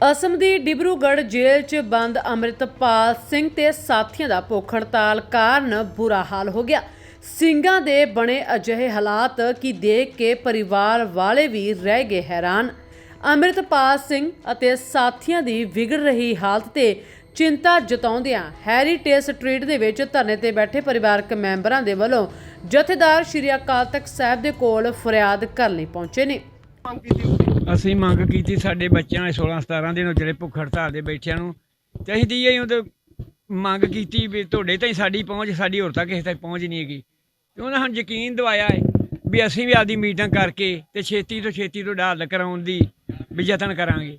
ਅਸਮ ਦੀ ਡਿਬਰੂਗੜ੍ਹ ਜੇਲ੍ਹ 'ਚ ਬੰਦ ਅੰਮ੍ਰਿਤਪਾਲ ਸਿੰਘ ਤੇ ਸਾਥੀਆਂ ਦਾ ਭੁੱਖ ਹੜਤਾਲ ਕਾਰਨ ਬੁਰਾ ਹਾਲ ਹੋ ਗਿਆ। ਸਿੰਘਾਂ ਦੇ ਬਣੇ ਅਜਿਹੇ ਹਾਲਾਤ ਕਿ ਦੇਖ ਕੇ ਪਰਿਵਾਰ ਵਾਲੇ ਵੀ ਰਹਿ ਗਏ ਹੈਰਾਨ। ਅੰਮ੍ਰਿਤਪਾਲ ਸਿੰਘ ਅਤੇ ਸਾਥੀਆਂ ਦੀ ਵਿਗੜ ਰਹੀ ਹਾਲਤ ਤੇ ਚਿੰਤਾ ਜਤਾਉਂਦਿਆਂ ਹੈਰੀਟੇਜ ਸਟਰੀਟ ਦੇ ਵਿੱਚ ਧਰਨੇ ਤੇ ਬੈਠੇ ਪਰਿਵਾਰਕ ਮੈਂਬਰਾਂ ਦੇ ਵੱਲੋਂ ਜਥੇਦਾਰ ਸ਼੍ਰੀ ਅਕਾਲ ਤਖਤ ਸਾਹਿਬ ਦੇ ਕੋਲ ਫਰਿਆਦ ਕਰਨ ਲਈ ਪਹੁੰਚੇ ਨੇ। ਅਸੀਂ ਮੰਗ ਕੀਤੀ ਸਾਡੇ ਬੱਚਿਆਂ ਦੇ 16 17 ਦਿਨ ਜਿਹੜੇ ਭੁੱਖ ਹੜਤਾਲ ਦੇ ਬੈਠਿਆਂ ਨੂੰ ਤੇ ਅਸੀਂ ਦੀ ਇਹ ਉਹਦੇ ਮੰਗ ਕੀਤੀ ਵੀ ਤੁਹਾਡੇ ਤਾਈਂ ਸਾਡੀ ਪਹੁੰਚ ਸਾਡੀ ਹੋਰ ਤੱਕ ਕਿਸੇ ਤੱਕ ਪਹੁੰਚ ਨਹੀਂ ਹੈਗੀ। ਤੇ ਉਹਨਾਂ ਸਾਨੂੰ ਯਕੀਨ ਦਿਵਾਇਆ ਹੈ ਵੀ ਅਸੀਂ ਵੀ ਆਪਦੀ ਮੀਟਿੰਗ ਕਰਕੇ ਤੇ ਛੇਤੀ ਤੋਂ ਛੇਤੀ ਤੋਂ ਹੱਲ ਕਰਾਉਣ ਦੀ ਵੀ ਯਤਨ ਕਰਾਂਗੇ।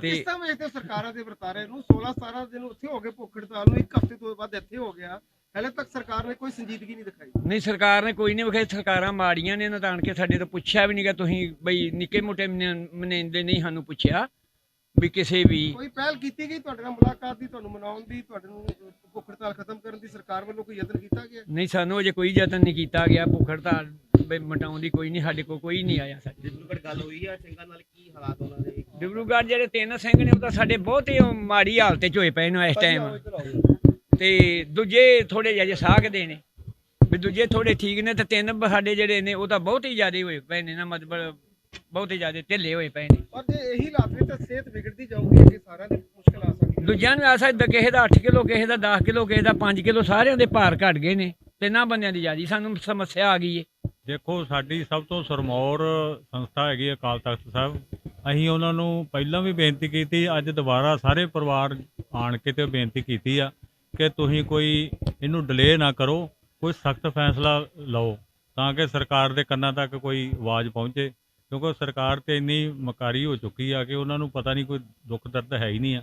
ਤੇ- ਕਿਸ ਤਰ੍ਹਾਂ ਵੇਖਦੇ ਸਰਕਾਰਾਂ ਦੇ ਵਰਤਾਰੇ ਨੂੰ? 16 17 ਦਿਨ ਉੱਥੇ ਹੋ ਗਏ ਭੁੱਖ ਹੜਤਾਲ ਨੂੰ ਇੱਕ ਹਫ਼ਤੇ ਤੋਂ ਬਾਅਦ ਇੱਥੇ ਹੋ ਗਿਆ। ਹਲੇ ਤੱਕ ਸਰਕਾਰ ਨੇ ਕੋਈ ਸੰਜੀਦਗੀ ਨਹੀਂ ਦਿਖਾਈ। ਨਹੀਂ ਸਰਕਾਰ ਨੇ ਕੋਈ ਨਹੀਂ ਵਿਖਾਈ। ਸਰਕਾਰਾਂ ਮਾੜੀਆਂ ਨੇ ਇਹਨਾਂ ਤਾਂ ਕੇ ਸਾਡੇ ਤੋਂ ਪੁੱਛਿਆ ਵੀ ਨਹੀਂਗਾ ਤੁਸੀਂ ਬਈ ਨਿੱਕੇ ਮੋਟੇ ਮਨੇਂਦੇ ਨਹੀਂ ਸਾਨੂੰ ਪੁੱਛਿਆ ਵੀ ਕਿਸੇ ਵੀ ਕੋਈ ਪਹਿਲ ਕੀਤੀ ਗਈ ਤੁਹਾਡੇ ਨਾਲ ਮੁਲਾਕਾਤ ਦੀ ਤੁਹਾਨੂੰ ਮਨਾਉਣ ਦੀ ਤੁਹਾਡੇ ਨੂੰ ਭੁੱਖ ਹੜਤਾਲ ਖਤਮ ਕਰਨ ਦੀ ਸਰਕਾਰ ਵੱਲੋਂ ਕੋਈ ਯਤਨ ਕੀਤਾ ਗਿਆ? ਨਹੀਂ ਸਾਨੂੰ ਅਜੇ ਕੋਈ ਯਤਨ ਨਹੀਂ ਕੀਤਾ ਗਿਆ। ਭੁੱਖ ਹੜਤਾਲ ਵੀ ਮਟਾਉਣ ਦੀ ਕੋਈ ਨਹੀਂ ਸਾਡੇ ਕੋਲ ਕੋਈ ਨਹੀਂ ਆਇਆ ਸਾਡੇ ਡਿਬਰੂਗੜ੍ਹ ਗੱਲ ਹੋਈ ਆ ਸਿੰਘਾਂ ਨਾਲ ਕੀ ਹਾਲਾਤ ਉਹਨਾਂ ਦੇ? ਡਿਬਰੂਗੜ੍ਹ ਜਿਹੜੇ ਤਿੰਨ ਸਿੰਘ ਨੇ ਉਹ ਤਾਂ ਸਾਡੇ ਬਹੁਤ ਹੀ ਮਾੜੀ ਹਾਲਤ 'ਚ ਹੋਏ ਪਏ ਨੇ ਇਸ ਟਾਈਮ ਤੇ ਦੂਜੇ ਥੋੜੇ ਜਿਹੇ ਸਾਖਦੇ ਨੇ। ਵੀ ਦੂਜੇ ਥੋੜੇ ਠੀਕ ਨੇ ਤੇ ਤਿੰਨ ਸਾਡੇ ਜਿਹੜੇ ਨੇ ਉਹ ਤਾਂ ਬਹੁਤ ਹੀ ਜ਼ਿਆਦਾ ਹੋਏ ਪਏ ਨੇ ਨਾ ਮਤਲਬ ਬਹੁਤ ਹੀ ਜ਼ਿਆਦਾ ਢਿੱਲੇ ਹੋਏ ਪਏ ਨੇ। ਪਰ ਜੇ ਇਹੀ ਵਿੱਚ ਤਾਂ ਸਿਹਤ ਵਿਗੜਦੀ ਜਾਊਗੀ ਅੱਗੇ ਸਾਰਿਆਂ ਦੀ ਮੁਸ਼ਕਲ ਆ ਸਕਦੀ ਹੈ। ਦੂਜਿਆਂ ਨੂੰ ਆ ਸਕਦਾ ਕਿਸੇ ਦਾ 8 ਕਿਲੋ ਕਿਸੇ ਦਾ 10 ਕਿਲੋ ਕਿਸੇ ਦਾ 5 ਕਿਲੋ ਸਾਰਿਆਂ ਦੇ ਭਾਰ ਘਟ ਗਏ ਨੇ ਤਿੰਨਾਂ ਬੰਦਿਆਂ ਦੀ ਜਿਆਦੀ। ਸਾਨੂੰ ਸਮੱਸਿਆ ਆ ਗਈ ਏ। ਦੇਖੋ ਸਾਡੀ ਸਭ ਤੋਂ ਸਰਮੌਰ ਸੰਸਥਾ ਹੈਗੀ ਅਕਾਲ ਤਖਤ ਸਾਹਿਬ। ਅਸੀਂ ਉਹਨਾਂ ਨੂੰ ਪਹਿਲਾਂ ਵੀ ਬੇਨਤੀ ਕੀਤੀ ਅੱਜ ਦੁਬਾਰਾ ਸਾਰੇ ਪਰਿਵਾਰ ਆਣ ਕੇ ਤੇ ਬੇਨਤੀ ਕੀਤੀ ਆ। ਕਿ ਤੁਸੀਂ ਕੋਈ ਇਹਨੂੰ ਡਿਲੇ ਨਾ ਕਰੋ, ਕੋਈ ਸਖਤ ਫੈਸਲਾ ਲਓ ਤਾਂ ਕਿ ਸਰਕਾਰ ਦੇ ਕੰਨਾਂ ਤੱਕ ਕੋਈ ਆਵਾਜ਼ ਪਹੁੰਚੇ। ਕਿਉਂਕਿ ਸਰਕਾਰ ਤੇ ਇੰਨੀ ਮਕਾਰੀ ਹੋ ਚੁੱਕੀ ਆ ਕਿ ਉਹਨਾਂ ਨੂੰ ਪਤਾ ਨਹੀਂ ਕੋਈ ਦੁੱਖ ਦਰਦ ਹੈ ਹੀ ਨਹੀਂ ਆ।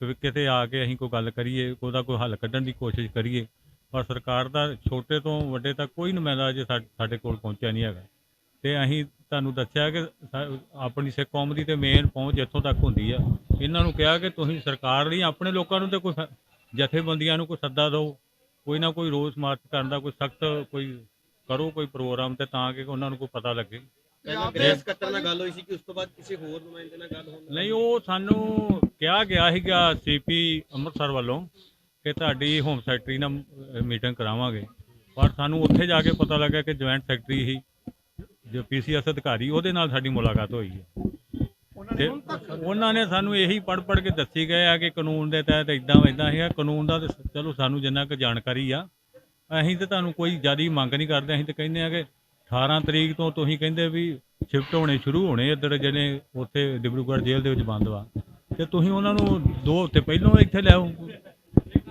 ਕਿ ਵੀ ਕਿਤੇ ਆ ਕੇ ਅਸੀਂ ਕੋਈ ਗੱਲ ਕਰੀਏ, ਉਹਦਾ ਕੋਈ ਹੱਲ ਕੱਢਣ ਦੀ ਕੋਸ਼ਿਸ਼ ਕਰੀਏ, ਪਰ ਸਰਕਾਰ ਦਾ ਛੋਟੇ ਤੋਂ ਵੱਡੇ ਤੱਕ ਕੋਈ ਨੁਮਾਇੰਦਾ ਅਜੇ ਸਾ- ਸਾਡੇ ਕੋਲ ਪਹੁੰਚਿਆ ਨਹੀਂ ਹੈਗਾ। ਤੇ ਅਸੀਂ ਤੁਹਾਨੂੰ ਦੱਸਿਆ ਕਿ ਸਾ- ਆਪਣੀ ਸਿੱਖ ਕੌਮ ਦੀ ਤੇ ਮੇਨ ਪਹੁੰਚ ਇੱਥੋਂ ਤੱਕ ਹੁੰਦੀ ਆ। ਇਹਨਾਂ ਨੂੰ ਕਿਹਾ ਕਿ ਤੁਸੀਂ ਸਰਕਾਰ ਲਈ, ਆਪਣੇ ਲੋਕਾਂ ਨੂੰ ਤੇ ਕੋਈ ਜਥੇਬੰਦੀਆਂ ਨੂੰ ਕੋਈ ਸੱਦਾ ਦਿਓ ਕੋਈ ਨਾ ਕੋਈ ਰੋਸ ਮਾਰਚ ਕਰਨ ਦਾ ਕੋਈ ਸਖਤ ਕੋਈ ਕਰੋ ਕੋਈ ਪ੍ਰੋਗਰਾਮ ਤੇ ਤਾਂ ਕਿ ਉਹਨਾਂ ਨੂੰ ਕੋਈ ਪਤਾ ਲੱਗੇ। ਪਹਿਲਾਂ ਗ੍ਰੇਸ ਸਕੱਤਰ ਨਾਲ ਗੱਲ ਹੋਈ ਸੀ ਕਿ ਉਸ ਤੋਂ ਬਾਅਦ ਕਿਸੇ ਹੋਰ ਨੁਮਾਇੰਦੇ ਨਾਲ ਗੱਲ ਹੋਣ ਨਹੀਂ ਉਹ ਸਾਨੂੰ ਕਿਹਾ ਗਿਆ ਸੀਗਾ ਸੀਪੀ ਅੰਮ੍ਰਿਤਸਰ ਵੱਲੋਂ ਕਿ ਤੁਹਾਡੀ ਹੋਮ ਸੈਕਟਰੀ ਨਾਲ ਮੀਟਿੰਗ ਕਰਾਵਾਂਗੇ। ਪਰ ਸਾਨੂੰ ਉੱਥੇ ਜਾ ਕੇ ਪਤਾ ਲੱਗਾ ਕਿ ਜੁਆਇੰਟ ਸੈਕਟਰੀ ਹੀ ਜੋ ਪੀਸੀਐਸ ਅਧਿਕਾਰੀ ਉਹਦੇ ਨਾਲ ਸਾਡੀ ਮੁਲਾਕਾਤ ਹੋਈ ਹੈ। ਤੇ ਉਹਨਾਂ ਨੇ ਸਾਨੂੰ ਇਹੀ ਪੜ ਪੜ ਕੇ ਦੱਸੀ ਗਏ ਆ ਕਿ ਕਾਨੂੰਨ ਦੇ ਤਹਿਤ ਇਦਾਂ ਇਦਾਂ ਹੈਗਾ ਕਾਨੂੰਨ ਦਾ ਤੇ ਚਲੋ ਸਾਨੂੰ ਜਿੰਨਾ ਕੁ ਜਾਣਕਾਰੀ ਆ, ਅਸੀਂ ਤੇ ਤੁਹਾਨੂੰ ਕੋਈ ਜ਼ਿਆਦਾ ਮੰਗ ਨਹੀਂ ਕਰਦੇ। ਅਸੀਂ ਤੇ ਕਹਿੰਦੇ ਆ ਕਿ 18 ਤਰੀਕ ਤੋਂ ਤੁਸੀਂ ਕਹਿੰਦੇ ਵੀ ਸ਼ਿਫਟ ਹੋਣੇ ਸ਼ੁਰੂ ਹੋਣੇ ਇੱਧਰ ਜਿਹੜੇ ਉੱਥੇ ਡਿਬਰੂਗੜ੍ਹ ਜੇਲ੍ਹ ਦੇ ਵਿੱਚ ਬੰਦ ਵਾ। ਤੇ ਤੁਸੀਂ ਉਹਨਾਂ ਨੂੰ ਦੋ ਹਫ਼ਤੇ ਪਹਿਲਾਂ ਇੱਥੇ ਲਿਆਓ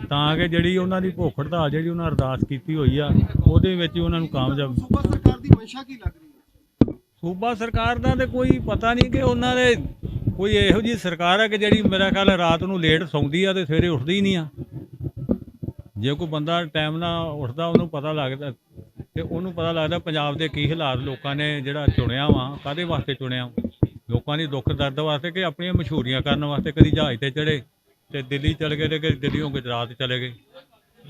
ਤਾਂ ਕਿ ਜਿਹੜੀ ਉਹਨਾਂ ਦੀ ਭੁੱਖ ਹੜਤਾਲ ਜਿਹੜੀ ਉਹਨਾਂ ਅਰਦਾਸ ਕੀਤੀ ਹੋਈ ਆ, ਉਹਦੇ ਵਿੱਚ ਉਹਨਾਂ ਨੂੰ ਕਾਮਯਾਬ ਸੂਬਾ ਸਰਕਾਰ ਦੀ ਮਨਸ਼ਾ ਕੀ ਲੱਗ ਰਹੀ ਸੂਬਾ ਸਰਕਾਰ ਦਾ ਤੇ ਕੋਈ ਪਤਾ ਨਹੀਂ ਕਿ ਉਹਨਾਂ ਦੇ ਕੋਈ ਇਹੋ ਜਿਹੀ ਸਰਕਾਰ ਹੈ ਕਿ ਜਿਹੜੀ ਮੇਰਾ ਖਿਆਲ ਹੈ ਰਾਤ ਨੂੰ ਲੇਟ ਸੌਂਦੀ ਆ ਤੇ ਸਵੇਰੇ ਉੱਠਦੀ ਨਹੀਂ ਆ। ਜੇ ਕੋਈ ਬੰਦਾ ਟਾਈਮ ਨਾਲ ਉੱਠਦਾ, ਉਹਨੂੰ ਪਤਾ ਲੱਗਦਾ ਤੇ ਉਹਨੂੰ ਪਤਾ ਲੱਗਦਾ ਪੰਜਾਬ ਦੇ ਕੀ ਹਾਲਾਤ ਲੋਕਾਂ ਨੇ ਜਿਹੜਾ ਚੁਣਿਆ ਵਾ ਕਾਦੇ ਵਾਸਤੇ ਚੁਣਿਆ? ਲੋਕਾਂ ਦੀ ਦੁੱਖ ਦਰਦ ਵਾਸਤੇ ਕਿ ਆਪਣੀਆਂ ਮਸ਼ਹੂਰੀਆਂ ਕਰਨ ਵਾਸਤੇ ਕਦੀ ਜਹਾਜ਼ ਤੇ ਚੜੇ ਤੇ ਦਿੱਲੀ ਚਲੇ ਗਏ ਤੇ ਕਦੀ ਦਿੱਲੀੋਂ ਗੁਜਰਾਤ ਚਲੇ ਗਏ?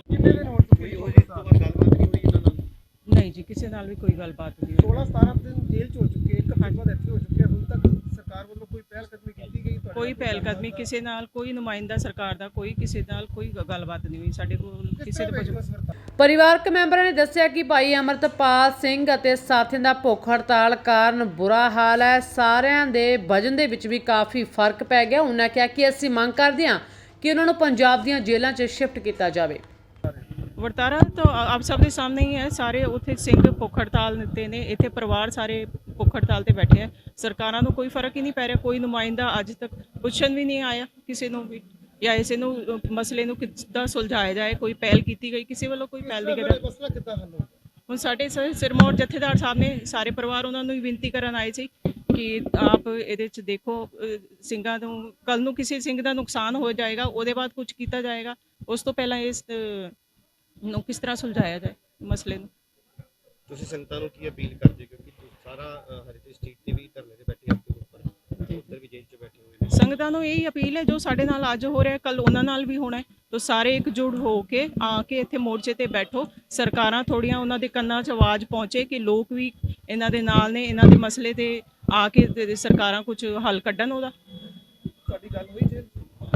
ਕਿੰਨੇ ਦਿਨ ਹੋ ਚੁੱਕੇ ਹੋ ਉਸ ਤੋਂ ਬਾਅਦ ਗੱਲਬਾਤ ਨਹੀਂ ਹੋਈ ਇਹਨਾਂ ਨਾਲ ਨਹੀਂ ਜੀ ਕਿਸੇ ਨਾਲ ਵੀ ਕੋਈ ਗੱਲਬਾਤ ਨਹੀਂ ਹੋਈ। 16 17 ਦਿਨ ਜੇਲ੍ਹ ਚ ਹੋ ਚੁੱਕੇ ਇੱਕ ਹਫ਼ਤੇ ਬਾਅਦ ਇੱਥੇ ਹੋ ਚੁੱਕੇ ਹੁਣ ਤੱਕ ਸਰਕਾਰ ਵੱਲੋਂ ਕੋਈ ਪਹਿਲ ਕਦਮੀ ਕੀਤੀ ਗਈ ਤੁਹਾਡੇ ਕੋਈ ਪਹਿਲ ਕਦਮੀ ਕਿਸੇ ਨਾਲ ਕੋਈ ਨੁਮਾਇੰਦਾ ਸਰਕਾਰ ਦਾ ਕੋਈ ਕਿਸੇ ਨਾਲ ਕੋਈ ਗੱਲਬਾਤ ਨਹੀਂ ਹੋਈ। ਸਾਡੇ ਕੋਲ ਕਿਸ ਦੇ? ਪਰਿਵਾਰਕ ਮੈਂਬਰਾਂ ਨੇ ਦੱਸਿਆ ਕਿ ਭਾਈ ਅਮਰਤਪਾਲ ਸਿੰਘ ਅਤੇ ਸਾਥੀਆਂ ਦਾ ਭੁੱਖ ਹੜਤਾਲ ਕਾਰਨ ਬੁਰਾ ਹਾਲ ਹੈ। ਸਾਰਿਆਂ ਦੇ ਵਜਨ ਦੇ ਵਿੱਚ ਵੀ ਕਾਫੀ ਫ਼ਰਕ ਪੈ ਗਿਆ। ਉਹਨਾਂ ਕਿਹਾ ਕਿ ਅਸੀਂ ਮੰਗ ਕਰਦੇ ਹਾਂ ਕਿ ਉਹਨਾਂ ਨੂੰ ਪੰਜਾਬ ਦੀਆਂ ਜੇਲ੍ਹਾਂ 'ਚ ਸ਼ਿਫਟ ਕੀਤਾ ਜਾਵੇ। ਵਰਤਾਰਾ ਤਾਂ ਆ- ਆਪ ਸਭ ਦੇ ਸਾਹਮਣੇ ਹੀ ਹੈ। ਸਾਰੇ ਉੱਥੇ ਸਿੰਘ ਭੁੱਖ ਹੜਤਾਲ ਤੇ ਨੇ। ਇੱਥੇ ਪਰਿਵਾਰ ਸਾਰੇ ਭੁੱਖ ਹੜਤਾਲ ਤੇ ਬੈਠੇ ਹੈ। ਸਰਕਾਰਾਂ ਨੂੰ ਕੋਈ ਫ਼ਰਕ ਹੀ ਨਹੀਂ ਪੈ ਰਿਹਾ। ਕੋਈ ਨੁਮਾਇੰਦਾ ਅੱਜ ਤੱਕ ਪੁੱਛਣ ਵੀ ਨਹੀਂ ਆਇਆ ਕਿਸੇ ਨੂੰ ਵੀ ਜਾਂ ਇਸੇ ਨੂੰ ਮਸਲੇ ਨੂੰ ਕਿੱਦਾਂ ਸੁਲਝਾਇਆ ਜਾਏ। ਕੋਈ ਪਹਿਲ ਕੀਤੀ ਗਈ। ਕਿਸੇ ਵੱਲੋਂ ਕੋਈ ਪਹਿਲ ਨਹੀਂ ਕੀਤੀ ਇਹ ਮਸਲਾ ਕਿੱਦਾਂ ਹੱਲ ਹੋਊਗਾ ਹੁਣ ਸਾਡੇ ਸਿਰਮੌਰ ਜਥੇਦਾਰ ਸਾਹਿਬ ਨੇ ਸਾਰੇ ਪਰਿਵਾਰ ਉਹਨਾਂ ਨੂੰ ਵੀ ਬੇਨਤੀ ਕਰਨ ਆਏ ਸੀ ਕਿ ਆਪ ਇਹਦੇ ਚ ਦੇਖੋ ਸਿੰਘਾਂ ਨੂੰ ਕੱਲ ਨੂੰ ਕਿਸੇ ਸਿੰਘ ਦਾ ਨੁਕਸਾਨ ਹੋ ਜਾਏਗਾ ਉਹਦੇ ਬਾਅਦ ਕੁਝ ਕੀਤਾ ਜਾਏਗਾ। ਉਸ ਤੋਂ ਪਹਿਲਾਂ ਇਸ ਨੂੰ ਕਿਸ ਤਰ੍ਹਾਂ ਸੁਲਝਾਇਆ ਜਾਏ ਮਸਲੇ ਨੂੰ? ਤੁਸੀਂ ਸੰਗਤਾਂ ਨੂੰ ਕੀ ਅਪੀਲ ਕਰਦੇ? ਕਿਉਂਕਿ ਸਾਰਾ ਹੈਰੀਟੇਜ ਸਟਰੀਟ ਤੇ ਵੀ ਧਰਨੇ ਤੇ ਬੈਠੇ ਆਪਕੇ ਉੱਪਰ। ਉੱਧਰ ਵੀ ਜੇਲ੍ਹ 'ਚ ਬੈਠੇ ਹੋਏ ਨੇ। ਸੰਗਤਾਂ ਨੂੰ ਇਹੀ ਅਪੀਲ ਹੈ ਜੋ ਸਾਡੇ ਨਾਲ ਅੱਜ ਹੋ ਰਿਹਾ ਕੱਲ ਉਹਨਾਂ ਨਾਲ ਵੀ ਹੋਣਾ ਹੈ। ਤਾਂ ਸਾਰੇ ਇਕਜੁੱਟ ਹੋ ਕੇ ਆ ਕੇ ਇੱਥੇ ਮੋਰਚੇ ਤੇ ਬੈਠੋ। ਸਰਕਾਰਾਂ ਥੋੜੀਆਂ ਉਹਨਾਂ ਦੇ ਕੰਨਾਂ 'ਚ ਆਵਾਜ਼ ਪਹੁੰਚੇ ਕਿ ਲੋਕ ਵੀ ਇਹਨਾਂ ਦੇ ਨਾਲ ਨੇ ਇਹਨਾਂ ਦੇ ਮਸਲੇ ਤੇ ਆ ਕੇ ਸਰਕਾਰਾਂ ਕੁਝ ਹੱਲ ਕੱਢਣ ਉਹਦਾ। ਗੱਲ ਹੋਈ ਜੇ?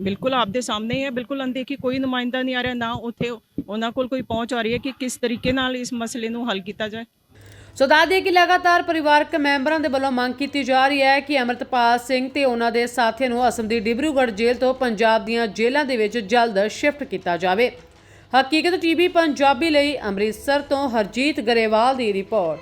ਬਿਲਕੁਲ ਆਪਦੇ ਸਾਹਮਣੇ ਹੀ ਹੈ, ਬਿਲਕੁਲ ਅਣਦੇਖੀ ਕੋਈ ਨੁਮਾਇੰਦਾ ਨਹੀਂ ਆ ਰਿਹਾ, ਨਾ ਉੱਥੇ ਉਹਨਾਂ ਕੋਲ ਕੋਈ ਪਹੁੰਚ ਆ ਰਹੀ ਹੈ ਕਿ ਕਿਸ ਤਰੀਕੇ ਨਾਲ ਇਸ ਮਸਲੇ ਨੂੰ ਹੱਲ ਕੀਤਾ ਜਾਏ। ਸੋ ਦੱਸ ਕਿ ਲਗਾਤਾਰ ਪਰਿਵਾਰਕ ਮੈਂਬਰਾਂ ਦੇ ਵੱਲੋਂ ਮੰਗ ਕੀਤੀ ਜਾ ਰਹੀ ਹੈ ਕਿ ਅਮਰਤਪਾਲ ਸਿੰਘ ਤੇ ਉਹਨਾਂ ਦੇ ਸਾਥੀਆਂ ਨੂੰ ਅਸਮ ਦੀ ਡਿਬਰੂਗੜ੍ਹ ਜੇਲ੍ਹ ਤੋਂ ਪੰਜਾਬ ਦੀਆਂ ਜੇਲ੍ਹਾਂ ਦੇ ਵਿੱਚ ਜਲਦ ਸ਼ਿਫਟ ਕੀਤਾ ਜਾਵੇ। ਹਕੀਕਤ ਟੀਵੀ ਪੰਜਾਬੀ ਲਈ ਅੰਮ੍ਰਿਤਸਰ ਤੋਂ ਹਰਜੀਤ ਗਰੇਵਾਲ ਦੀ ਰਿਪੋਰਟ।